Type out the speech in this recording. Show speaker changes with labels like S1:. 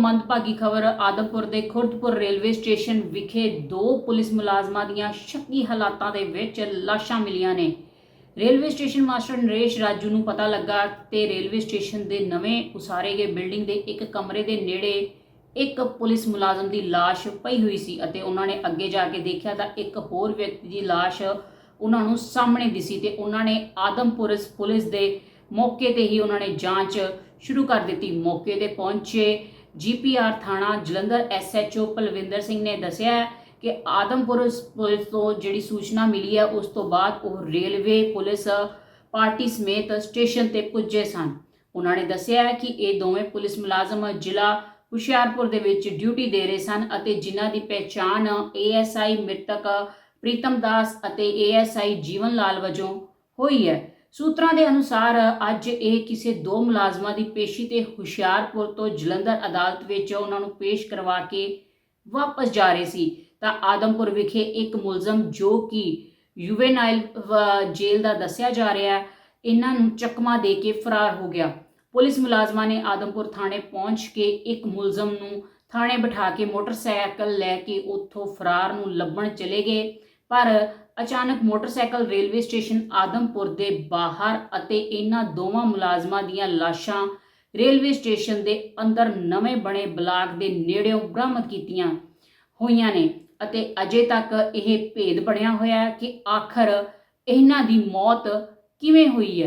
S1: ਮੰਦਭਾਗੀ ਖਬਰ ਆਦਮਪੁਰ ਦੇ ਖੁਰਦਪੁਰ ਰੇਲਵੇ ਸਟੇਸ਼ਨ ਵਿਖੇ ਦੋ ਪੁਲਿਸ ਮੁਲਾਜ਼ਮਾਂ ਦੀਆਂ ਸ਼ੱਕੀ ਹਾਲਾਤਾਂ ਦੇ ਵਿੱਚ ਲਾਸ਼ਾਂ ਮਿਲੀਆਂ ਨੇ। Railway station master Naresh Raju ਨੂੰ ਪਤਾ ਲੱਗਾ ਤੇ ਰੇਲਵੇ ਸਟੇਸ਼ਨ ਦੇ ਨਵੇਂ ਉਸਾਰੇ ਗਏ ਬਿਲਡਿੰਗ ਦੇ ਇੱਕ ਕਮਰੇ ਦੇ ਨੇੜੇ ਇੱਕ ਪੁਲਿਸ ਮੁਲਾਜ਼ਮ ਦੀ ਲਾਸ਼ ਪਈ ਹੋਈ ਸੀ ਅਤੇ ਉਹਨਾਂ ਨੇ ਅੱਗੇ ਜਾ ਕੇ ਦੇਖਿਆ ਤਾਂ ਇੱਕ ਹੋਰ ਵਿਅਕਤੀ ਦੀ ਲਾਸ਼ ਉਹਨਾਂ ਨੂੰ ਸਾਹਮਣੇ ਦਿਸੀ ਤੇ ਉਹਨਾਂ ਨੇ ਆਦਮਪੁਰ ਪੁਲਿਸ ਦੇ ਮੌਕੇ ਤੇ ਹੀ ਉਹਨਾਂ ਨੇ ਜਾਂਚ ਸ਼ੁਰੂ ਕਰ ਦਿੱਤੀ। ਮੌਕੇ ਤੇ ਪਹੁੰਚੇ ਜੀਪੀਆਰ ਥਾਣਾ ਜਲੰਧਰ ਐਸਐਚਓ ਪਲਵਿੰਦਰ ਸਿੰਘ ਨੇ ਦੱਸਿਆ ਹੈ ਕਿ ਆਦਮਪੁਰ ਪੁਲਿਸ ਤੋਂ ਜਿਹੜੀ ਸੂਚਨਾ ਮਿਲੀ ਹੈ, ਉਸ ਤੋਂ ਬਾਅਦ ਉਹ ਰੇਲਵੇ ਪੁਲਿਸ ਪਾਰਟੀ ਸਮੇਤ ਸਟੇਸ਼ਨ ਤੇ ਪੁੱਜੇ ਸਨ। ਉਹਨਾਂ ਨੇ ਦੱਸਿਆ ਹੈ ਕਿ ਇਹ ਦੋਵੇਂ ਪੁਲਿਸ ਮੁਲਾਜ਼ਮ ਜ਼ਿਲ੍ਹਾ ਹੁਸ਼ਿਆਰਪੁਰ ਦੇ ਵਿੱਚ ਡਿਊਟੀ ਦੇ ਰਹੇ ਸਨ ਅਤੇ ਜਿਨ੍ਹਾਂ ਦੀ ਪਹਿਚਾਣ ਏਐਸਆਈ ਮ੍ਰਿਤਕ ਪ੍ਰੀਤਮ ਦਾਸ ਅਤੇ ਏਐਸਆਈ ਜੀਵਨ ਲਾਲ ਵਜੋਂ ਹੋਈ ਹੈ। ਸੂਤਰਾਂ ਦੇ ਅਨੁਸਾਰ ਅੱਜ ਇਹ ਕਿਸੇ ਦੋ ਮੁਲਾਜ਼ਮਾਂ ਦੀ ਪੇਸ਼ੀ ਤੇ ਹੁਸ਼ਿਆਰਪੁਰ ਤੋਂ ਜਲੰਧਰ ਅਦਾਲਤ ਵਿੱਚ ਉਹਨਾਂ ਨੂੰ ਪੇਸ਼ ਕਰਵਾ ਕੇ ਵਾਪਸ ਜਾ ਰਹੇ ਸੀ। ਤਾਂ ਆਦਮਪੁਰ ਵਿਖੇ ਇੱਕ ਮੁਲਜ਼ਮ ਜੋ ਕਿ ਯੂਵੇਨਾਈਲ ਜੇਲ੍ਹ ਦਾ ਦੱਸਿਆ ਜਾ ਰਿਹਾ ਹੈ, ਇਹਨਾਂ ਨੂੰ ਚਕਮਾ ਦੇ ਕੇ ਫਰਾਰ ਹੋ ਗਿਆ। ਪੁਲਿਸ ਮੁਲਾਜ਼ਮਾਂ ਨੇ ਆਦਮਪੁਰ ਥਾਣੇ ਪਹੁੰਚ ਕੇ ਇੱਕ ਮੁਲਜ਼ਮ ਨੂੰ ਥਾਣੇ ਬਿਠਾ ਕੇ ਮੋਟਰਸਾਈਕਲ ਲੈ ਕੇ ਉੱਥੋਂ ਫਰਾਰ ਨੂੰ ਲੱਭਣ ਚਲੇ ਗਏ। ਪਰ ਅਚਾਨਕ ਮੋਟਰਸਾਈਕਲ ਰੇਲਵੇ ਸਟੇਸ਼ਨ ਆਦਮਪੁਰ ਦੇ ਬਾਹਰ ਅਤੇ ਇਹਨਾਂ ਦੋਵਾਂ ਮੁਲਾਜ਼ਮਾਂ ਦੀਆਂ ਲਾਸ਼ਾਂ ਰੇਲਵੇ ਸਟੇਸ਼ਨ ਦੇ ਅੰਦਰ ਨਵੇਂ ਬਣੇ ਬਲਾਕ ਦੇ ਨੇੜਿਓਂ ਬਰਾਮਦ ਕੀਤੀਆਂ ਹੋਈਆਂ ਨੇ ਅਤੇ ਅਜੇ ਤੱਕ ਇਹ ਭੇਦ ਬਣਿਆ ਹੋਇਆ ਹੈ ਕਿ ਆਖਰ ਇਹਨਾਂ ਦੀ ਮੌਤ ਕਿਵੇਂ ਹੋਈ ਹੈ।